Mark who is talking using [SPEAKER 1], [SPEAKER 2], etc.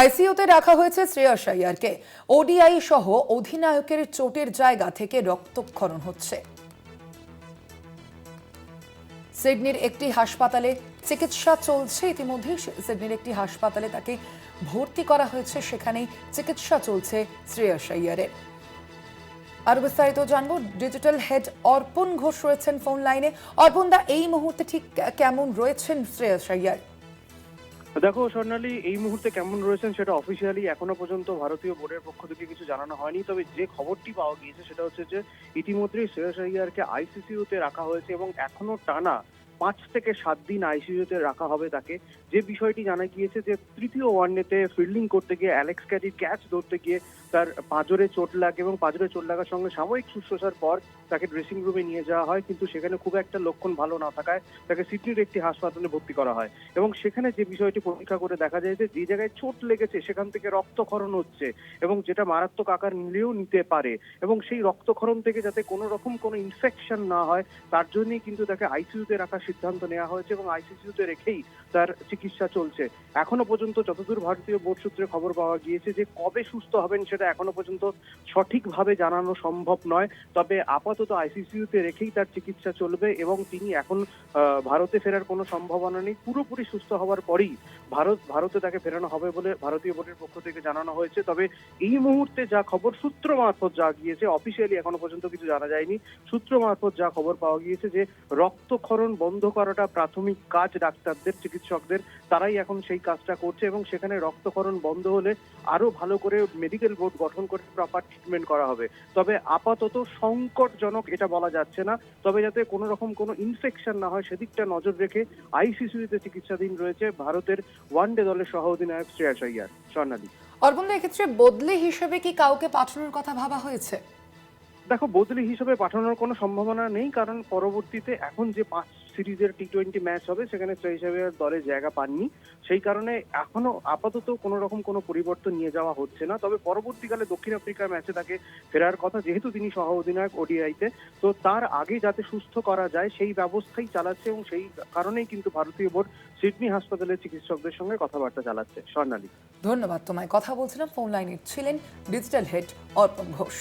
[SPEAKER 1] আইসিইউতে রাখা হয়েছে শ্রেয়স আইয়ারকে ওডিআই সহ অধিনায়কের চোটের জায়গা থেকে রক্তক্ষরণ হচ্ছে। সিডনির একটি হাসপাতালে চিকিৎসা চলছে। ইতিমধ্যে সিডনির একটি হাসপাতালে তাকে ভর্তি করা হয়েছে। সেখানেই চিকিৎসা চলছে শ্রেয়স আইয়ারের আরও বিস্তারিত জানব। ডিজিটাল হেড অর্পণ ঘোষ রয়েছেন ফোন লাইনে। অর্পণ দা, এই মুহূর্তে ঠিক কেমন রয়েছেন শ্রেয়স আইয়ার
[SPEAKER 2] দেখো, স্বর্ণালী, এই মুহূর্তে কেমন রয়েছেন সেটা অফিসিয়ালি এখনও পর্যন্ত ভারতীয় বোর্ডের পক্ষ থেকে কিছু জানানো হয়নি। তবে যে খবরটি পাওয়া গিয়েছে সেটা হচ্ছে যে ইতিমধ্যেই শ্রেয়স আইয়ারকে আইসিসিউতে রাখা হয়েছে এবং এখনও টানা পাঁচ থেকে সাত দিন আইসিইউতে রাখা হবে তাকে। যে বিষয়টি জানা গিয়েছে যে তৃতীয় ওয়ানডেতে ফিল্ডিং করতে গিয়ে অ্যালেক্স ক্যাডির ক্যাচ ধরতে গিয়ে তার পাঁজরে চোট লাগে এবং পাঁজরে চোট লাগার সঙ্গে সাময়িক শুশ্রূষার পর তাকে ড্রেসিং রুমে নিয়ে যাওয়া হয়, কিন্তু সেখানে খুব একটা লক্ষণ ভালো না থাকায় তাকে সিডনির একটি হাসপাতালে ভর্তি করা হয়। এবং সেখানে যে বিষয়টি পরীক্ষা করে দেখা যায় যে যে জায়গায় চোট লেগেছে সেখান থেকে রক্তক্ষরণ হচ্ছে এবং যেটা মারাত্মক আকার নিলেও নিতে পারে। এবং সেই রক্তক্ষরণ থেকে যাতে কোনো রকম কোনো ইনফেকশন না হয়, তার জন্যই কিন্তু তাকে আইসিইউতে রাখার সিদ্ধান্ত নেওয়া হয়েছে এবং আইসিইউতে রেখেই তার চিকিৎসা চলছে। এখনও পর্যন্ত যতদূর ভারতীয় বোর্ড সূত্রে খবর পাওয়া গিয়েছে যে কবে সুস্থ হবেন সেটা এখনও পর্যন্ত সঠিকভাবে জানানো সম্ভব নয়। তবে আপাতত আইসিসিউতে রেখেই তার চিকিৎসা চলবে এবং তিনি এখন ভারতে ফেরার কোনো সম্ভাবনা নেই। পুরোপুরি সুস্থ হওয়ার পরেই ভারত, ভারতে তাকে ফেরানো হবে বলে ভারতীয় বোর্ডের পক্ষ থেকে জানানো হয়েছে। তবে এই মুহূর্তে যা খবর, সূত্র মারফত যা গিয়েছে অফিসিয়ালি এখনও পর্যন্ত কিছু জানা যায়নি। সূত্র মারফত যা খবর পাওয়া গিয়েছে যে রক্তক্ষরণ বন্ধ করাটা প্রাথমিক কাজ ডাক্তারদের, চিকিৎসকদের। তারাই এখন সেই কাজটা করছে এবং সেখানে রক্তকরণ বন্ধ হলে আরও ভালো করে মেডিকেল বোর্ড গঠন করে প্রপার ট্রিটমেন্ট করা হবে। তবে আপাতত সংকটজনক এটা বলা যাচ্ছে না। তবে যাতে কোনো রকম কোনো ইনফেকশন না হয়, সেদিকটা নজর রেখে আইসিসিউতে চিকিৎসাধীন রয়েছে ভারতের ওয়ান ডে দলের সহ অধিনায়ক শ্রেয়াস আইয়ার। স্বর্ণালী।
[SPEAKER 1] অর্পণ এক্ষেত্রে বদলে হিসেবে কি কাউকে পাঠানোর কথা ভাবা হয়েছে?
[SPEAKER 2] দেখো, বদলি হিসেবে পাঠানোর কোনো সম্ভাবনা নেই, কারণ পরবর্তীতে এখন যে পাঁচ সিরিজের টি টোয়েন্টি ম্যাচ হবে, সেখানে হিসেবে দলে জায়গা পাননি। সেই কারণে এখনও আপাতত কোনো রকম কোনো পরিবর্তন নিয়ে যাওয়া হচ্ছে না। তবে পরবর্তীকালে দক্ষিণ আফ্রিকার ম্যাচে তাকে ফেরার কথা, যেহেতু তিনি সহ অধিনায়ক ওডিআইতে তো তার আগে যাতে সুস্থ করা যায়, সেই ব্যবস্থাই চালাচ্ছে এবং সেই কারণেই কিন্তু ভারতীয় বোর্ড সিডনি হাসপাতালের চিকিৎসকদের সঙ্গে কথাবার্তা চালাচ্ছে। স্বর্ণালী।
[SPEAKER 1] ধন্যবাদ তোমায়। কথা বলছিলাম ফোন লাইনে ছিলেন ডিজিটাল হেড অর্পণ ঘোষ।